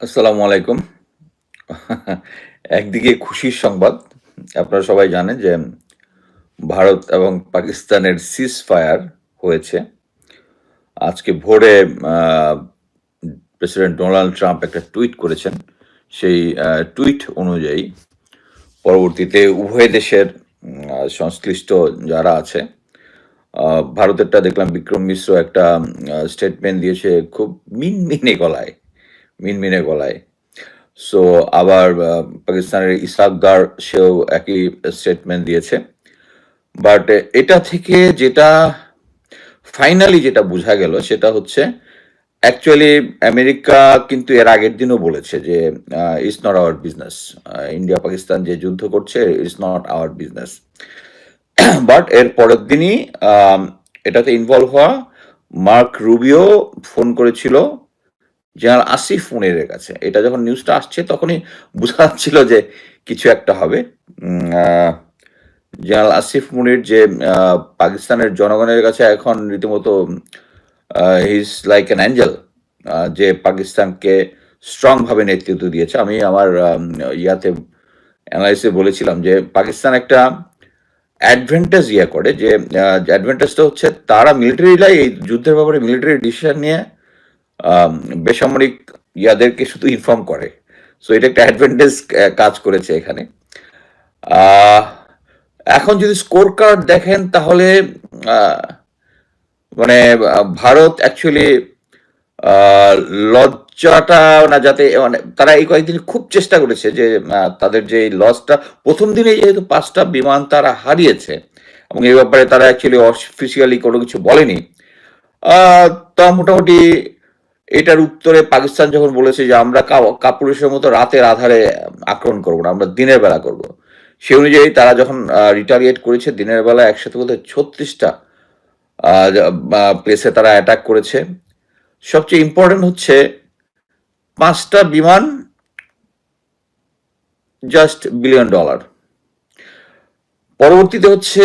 আসসালামু আলাইকুম। একদিকে খুশির সংবাদ। আপনারা সবাই জানেন যে ভারত এবং পাকিস্তানের সিজ ফায়ার হয়েছে। আজকে ভোরে প্রেসিডেন্ট ডোনাল্ড ট্রাম্প একটা টুইট করেছেন। সেই টুইট অনুযায়ী পরবর্তীতে উভয় দেশের সংশ্লিষ্ট যারা আছে, ভারতেরটা দেখলাম বিক্রম মিশ্র একটা স্টেটমেন্ট দিয়েছে খুব মিনমিনে গলায়, মিনমিনে গলায়। সো আবার পাকিস্তানের ইসহাক দার সেও একই স্টেটমেন্ট দিয়েছে। বাট এটা থেকে যেটা ফাইনালি যেটা বোঝা গেল, সেটা হচ্ছে অ্যাকচুয়ালি আমেরিকা কিন্তু এর আগের দিনও বলেছে যে it's not our business. India, Pakistan যে যুদ্ধ করছে it's not our business. But এর পরের দিনই এটাতে ইনভলভ হওয়া মার্ক রুবিও ফোন করেছিল জেনারেল আসিফ মুনিরের কাছে। এটা যখন নিউজটা আসছে, তখনই বোঝা যাচ্ছিল যে কিছু একটা হবে। জেনারেল আসিফ মুনির যে পাকিস্তানের জনগণের কাছে এখন রীতিমতো a he is like an angel যে পাকিস্তানকে স্ট্রংভাবে নেতৃত্ব দিয়েছে। আমি আমার ইয়াতে এনালাইসিসে বলেছিলাম যে, পাকিস্তান একটা অ্যাডভান্টেজ ইয়ে করে যে অ্যাডভেন্টেজটা হচ্ছে তারা মিলিটারিরা এই যুদ্ধের ব্যাপারে মিলিটারি ডিসিশন নিয়ে বেসামরিক ইয়াদেরকে শুধু ইনফর্ম করে। সো এটা একটা অ্যাডভান্টেজ কাজ করেছে এখানে। এখন যদি স্কোর কার্ড দেখেন তাহলে মানে ভারত অ্যাকচুয়ালি লজ্জাটা না যাতে মানে তারা এই কয়েকদিন খুব চেষ্টা করেছে যে তাদের যে লসটা ১ম দিনেই যেহেতু পাঁচটা বিমান তারা হারিয়েছে, এবং এই ব্যাপারে তারা অ্যাকচুয়ালি অফিসিয়ালি কোনো কিছু বলেনি। তা মোটামুটি এটার উত্তরে পাকিস্তান যখন বলেছে যে আমরা কাপুরুষের মতো রাতের আধারে আক্রমণ করব না। আমরা দিনের বেলা করব। সে অনুযায়ী তারা যখন রিটালিয়েট করেছে, দিনের বেলা একসাথে বোধহয় ৩৬ টা প্লেসে তারা অ্যাটাক করেছে। সবচেয়ে ইম্পোর্টেন্ট হচ্ছে পাঁচটা বিমান জাস্ট বিলিয়ন ডলার। পরবর্তীতে হচ্ছে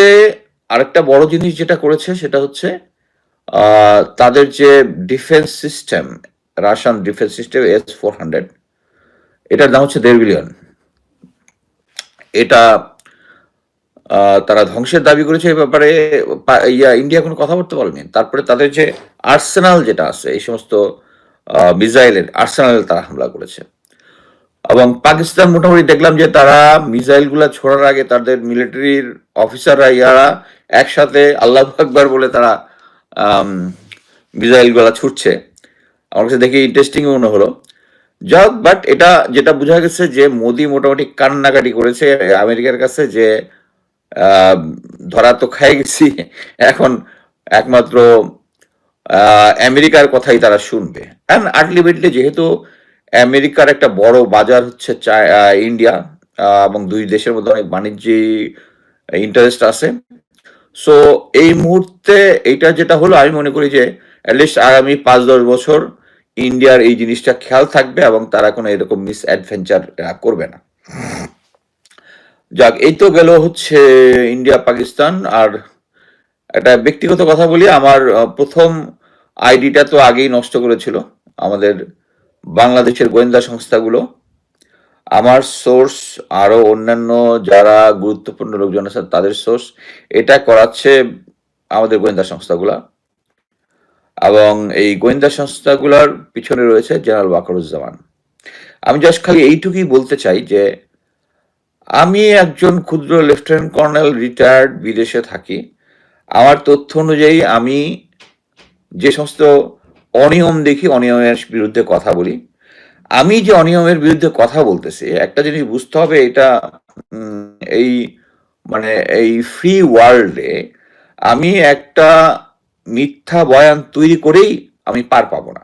আরেকটা বড় জিনিস যেটা করেছে, সেটা হচ্ছে তাদের যে defence system, Russian defence system S four hundred এটার দাম হচ্ছে ১.৫ বিলিয়ন। এটা তারা ধ্বংসের দাবি করেছে এই ব্যাপারে ইয়া ইন্ডিয়া কোনো কথা বলতে বলেনি। তারপরে তাদের যে আর্সেনাল যেটা আছে এই সমস্ত মিসাইলের আর্সেনালে তারা হামলা করেছে। এবং পাকিস্তান মোটামুটি দেখলাম যে তারা মিসাইলগুলা ছোড়ার আগে তাদের মিলিটারির অফিসাররা ইয়ারা একসাথে আল্লাহ আকবার বলে তারা আম, মিসাইলগুলা ছুটছে। আমার কাছে দেখে ইন্টারেস্টিং মনে হলো। যাই বাট এটা যেটা বোঝা গেছে যে মোদি মোটামুটি কান্নাকাটি করেছে আমেরিকার কাছে যে ধরা তো খাই গেছি। এখন একমাত্র আমেরিকার কথাই তারা শুনবে। অ্যান্ড আল্টিমেটলি যেহেতু আমেরিকার একটা বড় বাজার হচ্ছে ইন্ডিয়া এবং দুই দেশের মধ্যে অনেক বাণিজ্যিক ইন্টারেস্ট আছে। সো এই মুহূর্তে এটা যেটা হলো, আমি মনে করি যে এট লিস্ট আগামী ৫-১০ বছর ইন্ডিয়ার এই জিনিসটা খেয়াল থাকবে এবং তারা কোনো এরকম মিস অ্যাডভেঞ্চার করবে না। যাক, এই তো গেল হচ্ছে ইন্ডিয়া, পাকিস্তান আর একটা ব্যক্তিগত কথা বলি, আমার প্রথম ১ম আইডিটা তো আগেই নষ্ট করেছিল আমাদের বাংলাদেশের গোয়েন্দা সংস্থাগুলো। আমার সোর্স, আরও অন্যান্য যারা গুরুত্বপূর্ণ লোকজন আছে তাদের সোর্স, এটা করাচ্ছে আমাদের গোয়েন্দা সংস্থাগুলা। এবং এই গোয়েন্দা সংস্থাগুলার পিছনে রয়েছে জেনারেল ওয়াকারুজ্জামান। আমি জাস্ট খালি এইটুকুই বলতে চাই যে, আমি একজন ক্ষুদ্র লেফটেন্যান্ট কর্নেল, রিটায়ার্ড বিদেশে থাকি। আমার তথ্য অনুযায়ী আমি যে সমস্ত অনিয়ম দেখি, অনিয়মের বিরুদ্ধে কথা বলি। আমি যে অনিয়মের বিরুদ্ধে কথা বলতেছি, একটা জিনিস বুঝতে হবে এটা এই মানে এই ফ্রি ওয়ার্ল্ডে আমি একটা মিথ্যা বয়ান তৈরি করেই আমি পার পাবো না।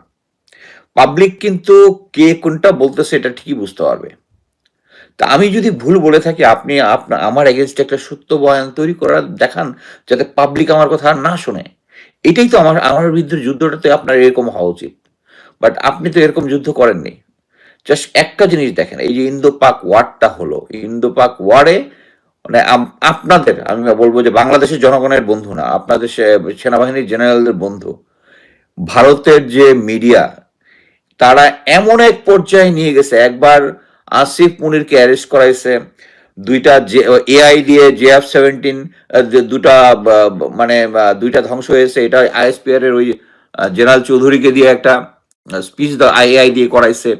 পাবলিক কিন্তু কে কোনটা বলতেছে এটা ঠিকই বুঝতে পারবে। তা আমি যদি ভুল বলে থাকি, আপনি আপনা, আমার এগেইনস্ট একটা সত্য বয়ান তৈরি করার দেখান, যাতে পাবলিক আমার কথা না শোনে। এটাই তো আমার আমার বিরুদ্ধে যুদ্ধটাতে আপনার এরকম হওয়া উচিত। বাট আপনি তো এরকম যুদ্ধ করেননি। জাস্ট একটা জিনিস দেখেন এই যে ইন্দো-পাক ওয়ারটা হলো, ইন্দো-পাক ওয়ারে মানে আপনাদের আমি বলব যে বাংলাদেশের জনগণের বন্ধু না, আপনাদের সেনাবাহিনীর জেনারেলদের বন্ধু। ভারতের যে মিডিয়া তারা এমন এক পর্যায়ে নিয়ে গেছে একবার আসিফ মুনিরকে অ্যারেস্ট করাইছে দুইটা যে এআই দিয়ে জেএফ সেভেন্টিন দুটা মানে দুইটা ধ্বংস হয়েছে এটা আইএসপিআর এর ওই জেনারেল চৌধুরীকে দিয়ে একটা স্পিচ এআই দিয়ে করাইছে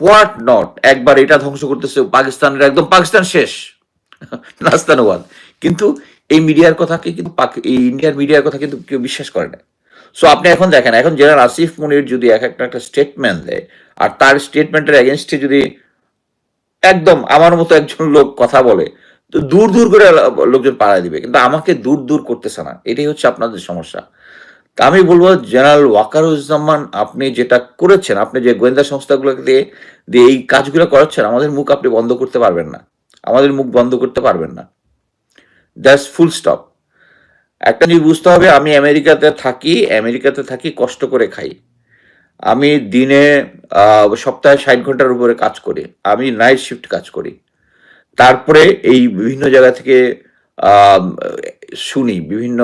হোয়াট নট একবার এটা ধ্বংস করতেছে পাকিস্তানের একদম পাকিস্তান শেষ। নাস্তানুবাদ কিন্তু এই মিডিয়ার কথাকে কিন্তু এই ইন্ডিয়ার মিডিয়ার কথা কিন্তু কেউ বিশ্বাস করে না। সো আপনি এখন দেখেন, এখন জেনারেল আসিফ মুনির যদি এক একটা একটা স্টেটমেন্ট দেয়, আর তার স্টেটমেন্টের এগেনস্টে যদি একদম আমার মতো একজন লোক কথা বলে, তো দূর দূর করে লোকজন পাড়ায় দিবে। কিন্তু আমাকে দূর দূর করতেছে না। এটাই হচ্ছে আপনাদের সমস্যা। তা আমি বলব জেনারেল ওয়াকারুজ্জামান আপনি যেটা করেছেন, আপনি যে গোয়েন্দা সংস্থাগুলোকে দিয়ে দিয়ে এই কাজগুলো করাচ্ছেন, আমাদের মুখ আপনি বন্ধ করতে পারবেন না। আমাদের মুখ বন্ধ করতে পারবেন না। দ্যাটস ফুল স্টপ একটা জিনিস বুঝতে হবে, আমি আমেরিকাতে থাকি আমেরিকাতে থাকি, কষ্ট করে খাই। আমি দিনে সপ্তাহে ষাট ঘণ্টার উপরে কাজ করি। আমি নাইট শিফট কাজ করি। তারপরে এই বিভিন্ন জায়গা থেকে শুনি, বিভিন্ন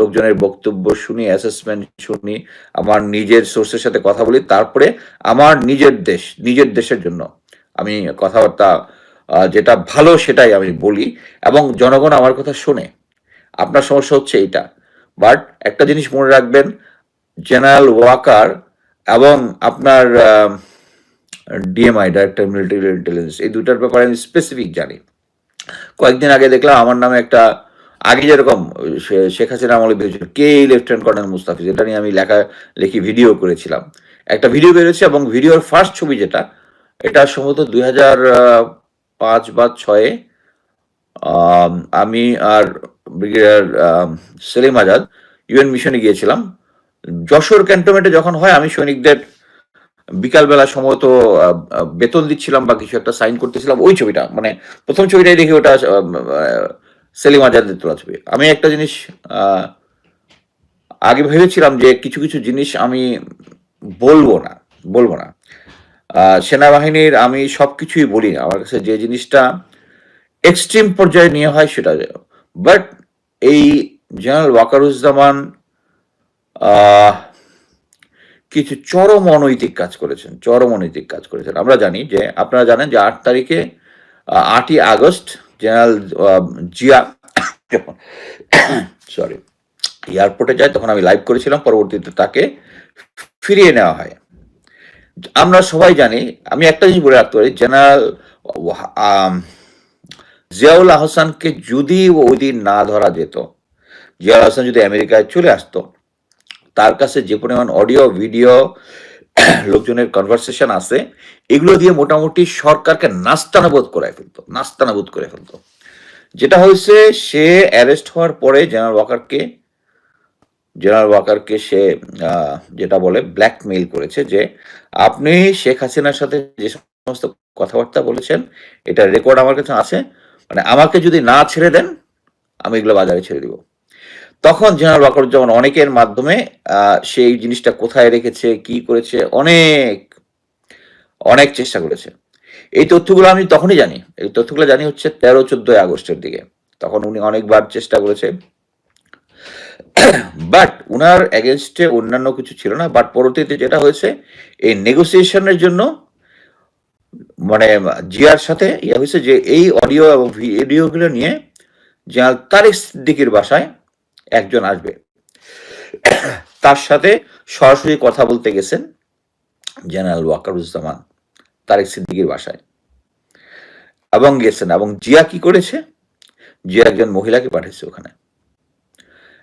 লোকজনের বক্তব্য শুনি অ্যাসেসমেন্ট শুনি, আমার নিজের সোর্সের সাথে কথা বলি, তারপরে আমার নিজের দেশ, নিজের দেশের জন্য আমি কথাবার্তা যেটা ভালো সেটাই আমি বলি এবং জনগণ আমার কথা শোনে। আপনার সমস্যা হচ্ছে এইটা। বাট একটা জিনিস মনে রাখবেন জেনারেল ওয়াকার এবং আপনার ডিএমআই ডাইরেক্টর মিলিটারি ইন্টেলিজেন্স এই দুটার ব্যাপারে আমি স্পেসিফিক জানি। কয়েকদিন আগে দেখলাম আমার নামে একটা, আগে যেরকম শেখ হাসিনা আমলে বেরিয়েছিল, কে লেফটেন্যান্ট কর্নেল মুস্তাফিজ? এটা নিয়ে আমি লেখা, লেখি ভিডিও করেছিলাম। একটা ভিডিও বেরিয়েছে এবং ভিডিওর ফার্স্ট ছবি যেটা, এটা সম্ভবত দুই হাজার পাঁচ বা ছয়ে আমি আর ব্রিগেডিয়ার সেলিম আজাদ ইউএন মিশনে গিয়েছিলাম। যশোর ক্যান্টনমেন্টে যখন হয়, আমি সৈনিকদের বিকালবেলা আহ, বেতন দিচ্ছিলাম বা কিছু একটা সাইন করতেছিলাম ওই ছবিটা মানে প্রথম ছবিটাই দেখি ওটা সেলিম আজাদের তোলা ছবি। আমি একটা জিনিস আগে ভেবেছিলাম যে কিছু কিছু জিনিস আমি বলব না বলব না। সেনাবাহিনীর আমি সবকিছুই বলি না আমার কাছে যে জিনিসটা এক্সট্রিম পর্যায়ে নিয়ে হয় সেটা বাট এই জেনারেল ওয়াকারুজ্জামান আহ, কিছু চরম অনৈতিক কাজ করেছেন, চরম অনৈতিক কাজ করেছেন। আমরা জানি যে, আপনারা জানেন যে আট তারিখে আটই আগস্ট জেনারেল জিয়া যখন সরি, এয়ারপোর্টে যায়, তখন আমি লাইভ করেছিলাম, পরবর্তীতে তাকে ফিরিয়ে নেওয়া হয়। আমরা সবাই জানি, আমি একটা জিনিস বলে রাখতে পারি, জেনারেল জিয়াউল আহসানকে যদি ওই দিন না ধরা যেত, জিয়াউল আহসান যদি আমেরিকায় চলে আসতো তার কাছে যে পরিমাণ অডিও, ভিডিও, লোকজনের কনভারসেশন আছে, এগুলো দিয়ে মোটামুটি সরকারকে নাস্তানাবোধ করে ফেলতো নাস্তানাবোধ করে ফেলতো। যেটা হয়েছে, সে অ্যারেস্ট হওয়ার পরে জেনারেল ওয়াকারকে জেনারেল ওয়াকারকে সে যেটা বলে ব্ল্যাকমেইল করেছে যে, আপনি শেখ হাসিনার সাথে যে সমস্ত কথাবার্তা বলেছেন, এটা রেকর্ড আমার কাছে আছে মানে আমাকে যদি না ছেড়ে দেন, আমি এগুলো বাজারে ছেড়ে দিব। তখন জেনারেল ওয়াকারুজ্জামান অনেকের মাধ্যমে সেই জিনিসটা কোথায় রেখেছে, কি করেছে, অনেক অনেক চেষ্টা করেছে। এই তথ্যগুলো আমি তখনই জানি। এই তথ্যগুলো জানি হচ্ছে তেরো, চোদ্দই আগস্টের দিকে। তখন উনি অনেকবার চেষ্টা করেছে। বাট উনার এগেনস্টে অন্যান্য কিছু ছিল না। বাট পরবর্তীতে যেটা হয়েছে, এই নেগোসিয়েশনের জন্য মানে জিয়ার সাথে ইয়ে হয়েছে যে, এই অডিও এবং ভিডিওগুলো নিয়ে জেনারেল তারিক সিদ্দিকির বাসায় একজন আসবে। তার সাথে সরাসরি কথা বলতে গেছেন জেনারেল ওয়াকারুজ্জামান তারেক সিদ্দিকির বাসায়। এবং গেছেন, এবং জিয়া কি করেছে? জিয়া একজন মহিলাকে পাঠিয়েছে ওখানে।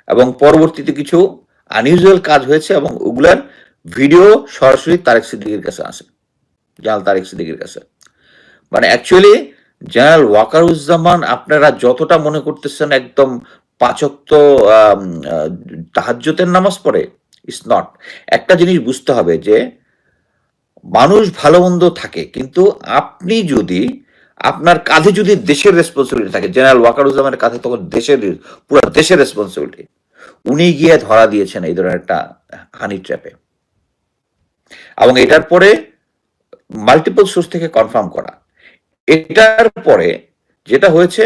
এবং পরবর্তীতে কিছু আনইউজুয়াল কাজ হয়েছে এবং ওগুলার ভিডিও সরাসরি তারেক সিদ্দিকির কাছে আসে জেনারেল তারেক সিদ্দিকির কাছে। মানে অ্যাকচুয়ালি জেনারেল ওয়াকারুজ্জামান আপনারা যতটা মনে করতেছেন একদম পাচক্ত তাহাজ্যতের নামাজ পড়ে ইস নট একটা জিনিস বুঝতে হবে যে, মানুষ ভালো মন্দ থাকে, কিন্তু আপনি যদি, আপনার কাঁধে যদি দেশের রেসপন্সিবিলিটি থাকে জেনারেল ওয়াকারুজ্জামানের কাঁধে তখন দেশের, পুরো দেশের রেসপন্সিবিলিটি উনি গিয়ে ধরা দিয়েছেন এই ধরনের একটা হানি ট্র্যাপে এবং এটার পরে মাল্টিপল সোর্স থেকে কনফার্ম করা। এটার পরে যেটা হয়েছে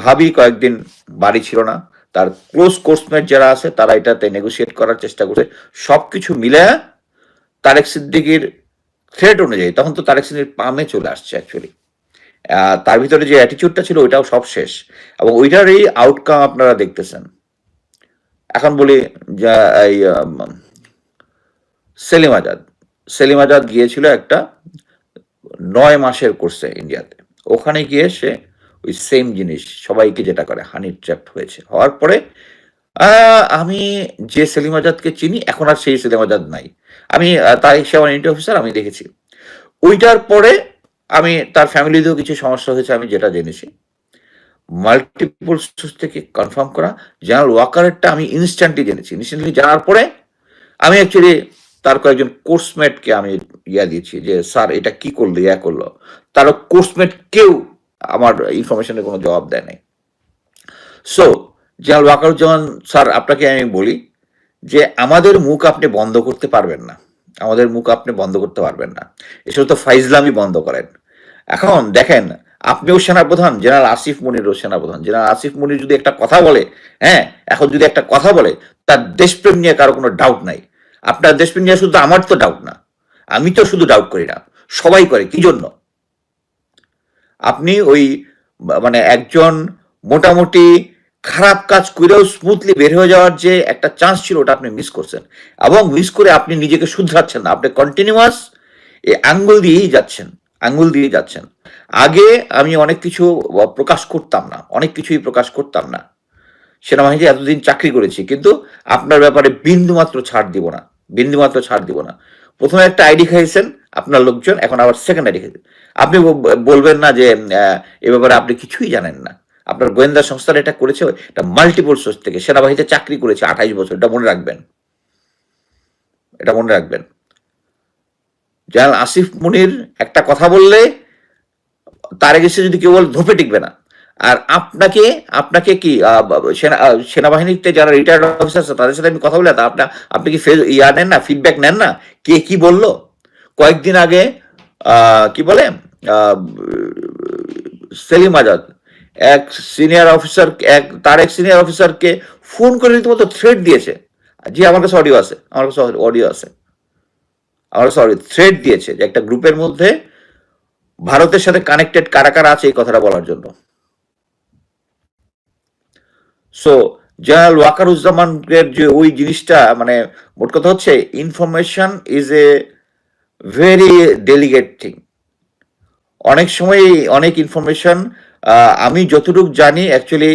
ভাবি কয়েকদিন বাড়ি ছিল না। তার ক্লোজ কোর্সমেট যারা আছে, তারা এটাতে নেগোসিয়েট করার চেষ্টা করছে। সবকিছু মিলে তারেক সিদ্দিকির থ্রেট অনুযায়ী, তখন তো তারেক সিদ্দিকির পামে চলে আসছে অ্যাকচুয়ালি তার ভিতরে যে অ্যাটিচিউডটা ছিল, ওইটাও সব শেষ। এবং ওইটারই আউটকাম আপনারা দেখতেছেন। এখন বলি এই সেলিম আজাদ। সেলিম আজাদ গিয়েছিল একটা নয় মাসের কোর্সে ইন্ডিয়াতে ওখানে গিয়ে সে ওই সেম জিনিস, সবাইকে যেটা করে হানি ট্র্যাপ হয়েছে। হওয়ার পরে আমি যে সেলিম আজাদকে চিনি, এখন আর সেই সেলিম আজাদ নাই। আমি তার সে আমার ইন্টার অফিসার আমি দেখেছি। ওইটার পরে আমি, তার ফ্যামিলিতেও কিছু সমস্যা হয়েছে, আমি যেটা জেনেছি। মাল্টিপল সোর্স থেকে কনফার্ম করা জেনারেল ওয়াকারেরটা আমি ইনস্ট্যান্টলি জেনেছি। ইনস্ট্যান্টলি জানার পরে, আমি অ্যাকচুয়ালি তার কয়েকজন কোর্সমেটকে আমি ইয়া দিয়েছি যে, স্যার, এটা কি করল? ইয়া করল? তার কোর্সমেট কেউ আমার ইনফরমেশনের কোনো জবাব দেয় নাই। সো জেনারেল ওয়াকারুজ্জামান, স্যার, আপনাকে আমি বলি যে আমাদের মুখ আপনি বন্ধ করতে পারবেন না। আমাদের মুখ আপনি বন্ধ করতে পারবেন না। এসব তো ফাইজলামি বন্ধ করেন। এখন দেখেন, আপনিও সেনাপ্রধান, জেনারেল আসিফ মনিরও সেনাপ্রধান। জেনারেল আসিফ মনির যদি একটা কথা বলে হ্যাঁ এখন যদি একটা কথা বলে, তার দেশপ্রেম নিয়ে কারও কোনো ডাউট নাই। আপনার দেশপ্রেম নিয়ে শুধু আমার তো ডাউট না। আমি তো শুধু ডাউট করি না। সবাই করে, কি জন্য? আপনি ওই মানে একজন মোটামুটি খারাপ কাজ করেও স্মুথলি বের হয়ে যাওয়ার যে একটা চান্স ছিল, ওটা আপনি মিস করছেন। এবং মিস করে আপনি নিজেকে শুধরাচ্ছেন না, আপনি কন্টিনিউয়াস এই আঙ্গুল দিয়েই যাচ্ছেন, আঙ্গুল দিয়ে যাচ্ছেন। আগে আমি অনেক কিছু প্রকাশ করতাম না, অনেক কিছুই প্রকাশ করতাম না। সেনাবাহিনীতে এতদিন চাকরি করেছি, কিন্তু আপনার ব্যাপারে বিন্দু মাত্র ছাড় দিব না বিন্দু মাত্র ছাড় দিব না। প্রথমে একটা আইডি খাইছেন, আপনার লোকজন, এখন আবার সেকেন্ড আইডি খাইছেন। আপনি বলবেন না যে এ ব্যাপারে আপনি কিছুই জানেন না। আপনার গোয়েন্দা সংস্থাটা এটা করেছে এটা মাল্টিপল সোর্স থেকে। সেনাবাহিনীতে চাকরি করেছে আঠাইশ বছর। এটা মনে রাখবেন। এটা মনে রাখবেন। জেনারেল আসিফ মুনির একটা কথা বললে তার আগে যদি কেউ বলে ধোপে টিকবে না। আর আপনাকে আপনাকে কি সেনা সেনাবাহিনীতে যারা রিটায়ার্ড অফিসার আছে, তাদের সাথে আমি কথা বলে আপনার আপনি কি ইয়া নেন না ফিডব্যাক নেন না? কে কি বলল? কয়েকদিন আগে কি বলে? সেলিম আজাদ, এক সিনিয়র অফিসার এক, তার এক সিনিয়র অফিসারকে ফোন করে রীতিমতো থ্রেড দিয়েছে। জি, আমার কাছে অডিও আছে, আমার কাছে অডিও আছে। আমার কাছে অডিও থ্রেড দিয়েছে যে একটা গ্রুপের মধ্যে ভারতের সাথে কানেক্টেড কারা কারা আছে এই কথাটা বলার জন্য। সো জেনারেল ওয়াকার ওয়াকারুজ্জামানের যে ওই জিনিসটা মানে মোট কথা হচ্ছে information is a very delegate thing অনেক সময় অনেক ইনফরমেশন আমি যতটুকু জানি অ্যাকচুয়ালি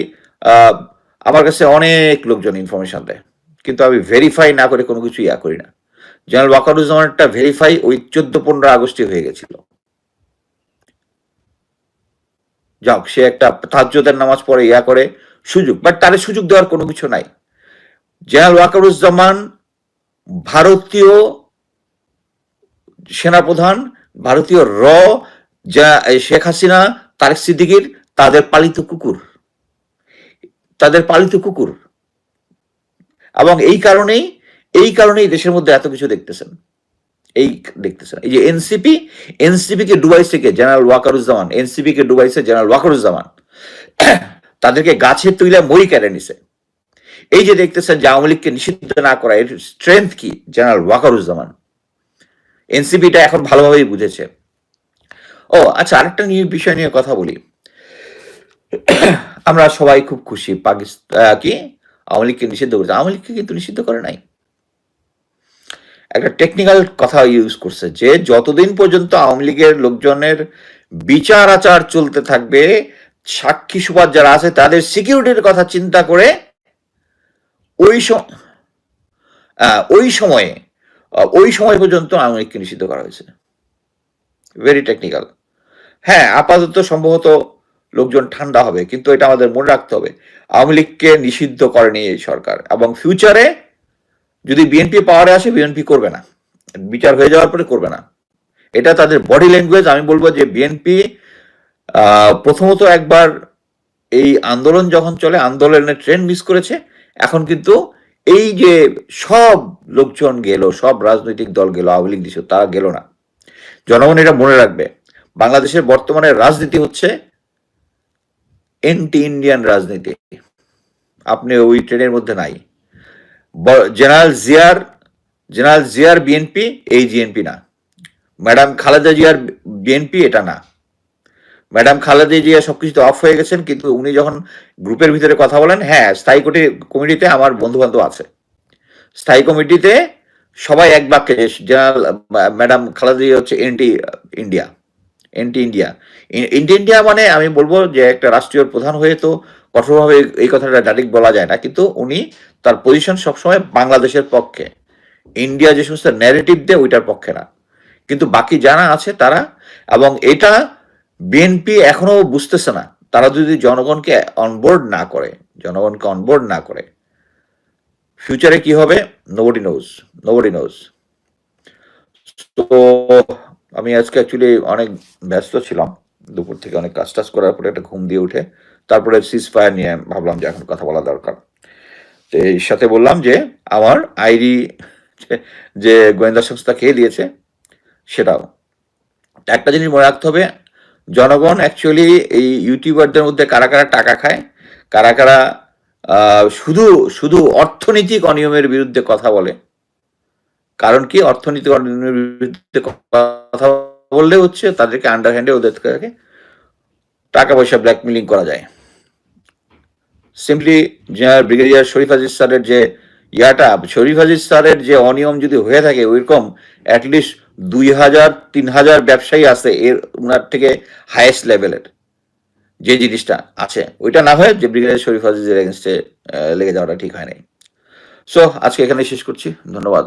আমার কাছে অনেক লোকজন ইনফরমেশন দেয়। কিন্তু আমি ভেরিফাই না করে কোনো কিছু ইয়া করি না। জেনারেল ওয়াকারুজ্জামানটা ভেরিফাই ওই চোদ্দ পনেরো আগস্টে হয়ে গেছিল। যাক, সে একটা তাজ্জুদের নামাজ পড়ে ইয়া করে, সুযোগ বাট তার সুযোগ দেওয়ার কোনো কিছু নাই। জেনারেল ওয়াকারুজ্জামান ভারতীয় সেনাপ্রধান, ভারতীয় র যা শেখ হাসিনা, তারেক সিদ্দিকির, তাদের পালিত কুকুর। তাদের পালিত কুকুর। এবং এই কারণেই এই কারণেই দেশের মধ্যে এত কিছু দেখতেছেন। এই দেখতেছেন। এই যে এনসিপি এনসিপি কে ডুবাইছে কে? জেনারেল ওয়াকারুজ্জামান। এনসিপি কে ডুবাইছে জেনারেল ওয়াকারুজ্জামান। তাদেরকে গাছে তুইলা মই কেড়ে নিছে। এই যে দেখতেছেন যে আওয়ামী লীগকে নিষিদ্ধ না করা, এর স্ট্রেংথ কি? জেনারেল ওয়াকারুজ্জামান। এনসিপিটা এখন ভালোভাবেই বুঝেছে। ও আচ্ছা আরেকটা নিয়ে বিষয় নিয়ে কথা বলি। আমরা সবাই খুব খুশি। পাকিস্তান কি? আওয়ামী লীগকে নিষিদ্ধ করেছে। আওয়ামী লীগকে কিন্তু নিষিদ্ধ করে নাই। একটা টেকনিক্যাল কথা ইউজ করছে যে, যতদিন পর্যন্ত আওয়ামী লীগের লোকজনের বিচার আচার চলতে থাকবে, সাক্ষী সুপার যারা আছে, তাদের সিকিউরিটির কথা চিন্তা করে ওই ওই সময়ে ওই সময় পর্যন্ত আওয়ামী লীগকে নিষিদ্ধ করা হয়েছে। ভেরি টেকনিক্যাল হ্যাঁ আপাতত সম্ভবত লোকজন ঠান্ডা হবে, কিন্তু এটা আমাদের মনে রাখতে হবে। আওয়ামী লীগকে নিষিদ্ধ করেনি এই সরকার, এবং ফিউচারে যদি বিএনপি পাওয়ারে আসে বিএনপি করবে না। বিচার হয়ে যাওয়ার পরে করবে না। এটা তাদের বডি ল্যাঙ্গুয়েজ আমি বলব যে বিএনপি প্রথমত একবার এই আন্দোলন যখন চলে, আন্দোলনের ট্রেন মিস করেছে, এখন কিন্তু এই যে সব লোকজন গেল, সব রাজনৈতিক দল গেল, আওয়ামী লীগ দিশ তারা গেল না। জনগণ এটা মনে রাখবে। বাংলাদেশের বর্তমানে রাজনীতি হচ্ছে এন্টি ইন্ডিয়ান রাজনীতি। আপনি ওই ট্রেনের মধ্যে নাই। জেনারেল জিয়ার জেনারেল জিয়ার বিএনপি এই জিএনপি না। ম্যাডাম খালেদা জিয়ার বিএনপি এটা না। ম্যাডাম খালেদা জিয়া সবকিছু অফ হয়ে গেছেন, কিন্তু উনি যখন গ্রুপের ভিতরে কথা বলেন হ্যাঁ স্থায়ী কমিটি, কমিটিতে আমার বন্ধু বান্ধব আছে। স্থায়ী কমিটিতে সবাই এক বাক্যে, জেনারেল, ম্যাডাম খালেদা জিয়া হচ্ছে anti India anti India anti India মানে আমি বলব যে একটা রাষ্ট্রীয় প্রধান হয়ে তো কঠোরভাবে এই- কথাটা ডাইরেক্ট বলা যায় না। কিন্তু উনি তার পজিশন সবসময় বাংলাদেশের পক্ষে। ইন্ডিয়া যে সমস্ত ন্যারেটিভ দেয় ওইটার পক্ষে না। কিন্তু বাকি যারা আছে তারা এবং এটা বিএনপি এখনও বুঝতেছে না। তারা যদি জনগণকে অনবোর্ড না করে, জনগণকে অনবোর্ড না করে ফিউচারে কি হবে? নোবডি নোজ নোবডি নোজ তো আমি আজকে অ্যাকচুয়ালি অনেক ব্যস্ত ছিলাম। দুপুর থেকে অনেক কাজ টাজ করার পরে একটা ঘুম দিয়ে উঠে তারপরে সিজ ফায়ার নিয়ে ভাবলাম যে এখন কথা বলা দরকার। তো এই সাথে বললাম যে আমার আইডি যে গোয়েন্দা সংস্থা খেয়ে দিয়েছে সেটাও। একটা জিনিস মনে রাখতে হবে, জনগণ অ্যাকচুয়ালি এই ইউটিউবারদের মধ্যে কারা কারা টাকা খায়, কারা কারা শুধু শুধু অর্থনৈতিক অনিয়মের বিরুদ্ধে কথা বলে কারণ কি? অনিয়মের বিরুদ্ধে কথা বললে হচ্ছে তাদেরকে আন্ডারহ্যান্ডে ওদের টাকা পয়সা ব্ল্যাকমেলিং করা যায়। সিম্পলি ব্রিগেডিয়ার শরীফ আজিজ স্যারের যে ইয়াটা শরীফ আজিজ স্যারের যে অনিয়ম যদি হয়ে থাকে, ওইরকম অ্যাটলিস্ট দুই হাজার, তিন হাজার ব্যবসায়ী আছে এর ওনার থেকে হাইয়েস্ট লেভেলের যে জিনিসটা আছে। ওইটা না হয় যে ব্রিগেডিয়ার শরীফ আজিজের এগেনস্টে লেগে যাওয়াটা ঠিক হয় নাই। সো আজকে এখানে শেষ করছি। ধন্যবাদ।